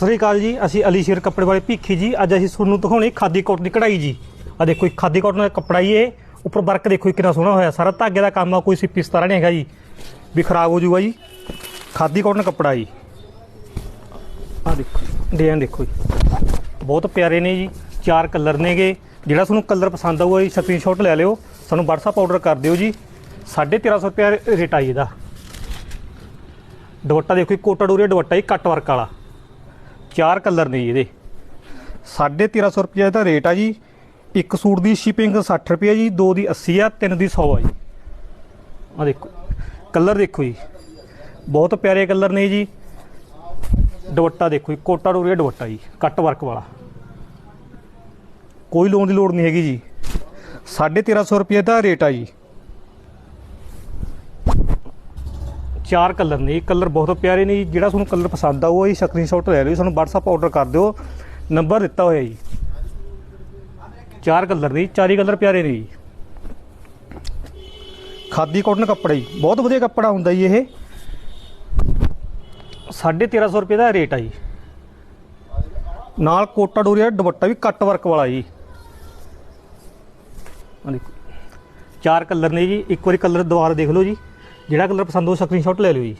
ਸਤਿ ਸ੍ਰੀ ਅਕਾਲ ਜੀ, ਅਸੀਂ ਅਲੀ ਸ਼ੇਰ ਕੱਪੜੇ ਵਾਲੇ ਭੀਖੀ ਜੀ। ਅੱਜ ਅਸੀਂ ਤੁਹਾਨੂੰ ਦਿਖਾਉਣੀ ਖਾਦੀ ਕੋਟ ਦੀ ਕਢਾਈ ਜੀ। ਆ ਦੇਖੋ ਇਹ ਖਾਦੀ ਕੋਟ ਦਾ ਕੱਪੜਾ ਹੀ ਇਹ। ਉੱਪਰ ਵਰਕ ਦੇਖੋ ਕਿੰਨਾ ਸੋਹਣਾ ਹੋਇਆ। ਸਾਰਾ ਧਾਗੇ ਦਾ ਕੰਮ ਆ, ਕੋਈ ਸਿੱਪੀ ਸਤਾਰਾ ਨਹੀਂ ਹੈਗਾ ਜੀ। ਵੀ ਖਰਾਬ ਹੋ ਜਾਊਗਾ ਜੀ। ਖਾਦੀ ਕੋਟਨ ਕੱਪੜਾ ਜੀ। ਆ ਦੇਖੋ ਡਿਜ਼ਾਈਨ ਦੇਖੋ ਜੀ। ਬਹੁਤ ਪਿਆਰੇ ਨੇ ਜੀ, ਚਾਰ ਕਲਰ ਨੇਗੇ। ਜਿਹੜਾ ਤੁਹਾਨੂੰ ਕਲਰ ਪਸੰਦ ਆਊਗਾ ਜੀ ਸਕਰੀਨਸ਼ਾਟ ਲੈ ਲਿਓ। ਸਾਨੂੰ WhatsApp ਆਰਡਰ ਕਰ ਦਿਓ ਜੀ। 1350 ਰੁਪਏ ਰੇਟ ਆ ਜੀ ਇਹਦਾ। ਦੁਪੱਟਾ ਦੇਖੋ ਜੀ ਕੋਟਾ ਡੋਰੀਆ ਦੁਪੱਟਾ ਜੀ, ਕੱਟ ਵਰਕ ਵਾਲਾ। ਚਾਰ ਕਲਰ ਨੇ ਜੀ ਇਹਦੇ। 1350 ਰੁਪਏ ਦਾ ਰੇਟ ਆ ਜੀ। ਇੱਕ ਸੂਟ ਦੀ ਸ਼ਿਪਿੰਗ 60 ਰੁਪਏ ਜੀ, ਦੋ ਦੀ 80 ਆ, ਤਿੰਨ ਦੀ 100 ਆ ਜੀ। ਆ ਦੇਖੋ, ਕਲਰ ਦੇਖੋ ਜੀ। ਬਹੁਤ ਪਿਆਰੇ ਕਲਰ ਨੇ ਜੀ। ਦੁਪੱਟਾ ਦੇਖੋ ਜੀ, ਕੋਟਾ ਡੋਰੀਆ ਦੁਪੱਟਾ ਜੀ, ਕੱਟ ਵਰਕ ਵਾਲਾ। ਕੋਈ ਲੋਨ ਦੀ ਲੋੜ ਨਹੀਂ ਹੈਗੀ ਜੀ। 1350 ਰੁਪਏ ਦਾ ਰੇਟ ਆ ਜੀ। ਚਾਰ ਕਲਰ ਨੇ। ਇਹ ਕਲਰ ਬਹੁਤ ਪਿਆਰੇ ਨੇ ਜੀ। ਜਿਹੜਾ ਤੁਹਾਨੂੰ ਕਲਰ ਪਸੰਦ ਆਊਗਾ ਜੀ ਸਕਰੀਨਸ਼ਾਟ ਲੈ ਲਿਓ। ਸਾਨੂੰ WhatsApp ਆਰਡਰ ਕਰ ਦਿਓ। ਨੰਬਰ ਦਿੱਤਾ ਹੋਇਆ ਜੀ। ਚਾਰ ਕਲਰ ਨੇ ਜੀ, ਚਾਰੀ ਕਲਰ ਪਿਆਰੇ ਨੇ ਜੀ। ਖਾਦੀ ਕਾਟਨ ਕੱਪੜਾ ਜੀ। ਬਹੁਤ ਵਧੀਆ ਕੱਪੜਾ ਹੁੰਦਾ ਜੀ ਇਹ। 1350 ਰੁਪਏ ਦਾ ਰੇਟ ਆ ਜੀ। ਨਾਲ ਕੋਟਾ ਡੋਰੀ ਦਾ ਦੁਪੱਟਾ ਵੀ ਕੱਟ ਵਰਕ ਵਾਲਾ ਜੀ। ਆ ਦੇਖੋ। ਚਾਰ ਕਲਰ ਨੇ ਜੀ। ਇੱਕ ਵਾਰੀ ਕਲਰ ਦੁਬਾਰਾ ਦੇਖ ਲਓ ਜੀ। ਜਿਹੜਾ ਕਲਰ ਪਸੰਦ ਹੋ ਸਕਰੀਨਸ਼ਾਟ ਲੈ ਲਿਓ ਜੀ।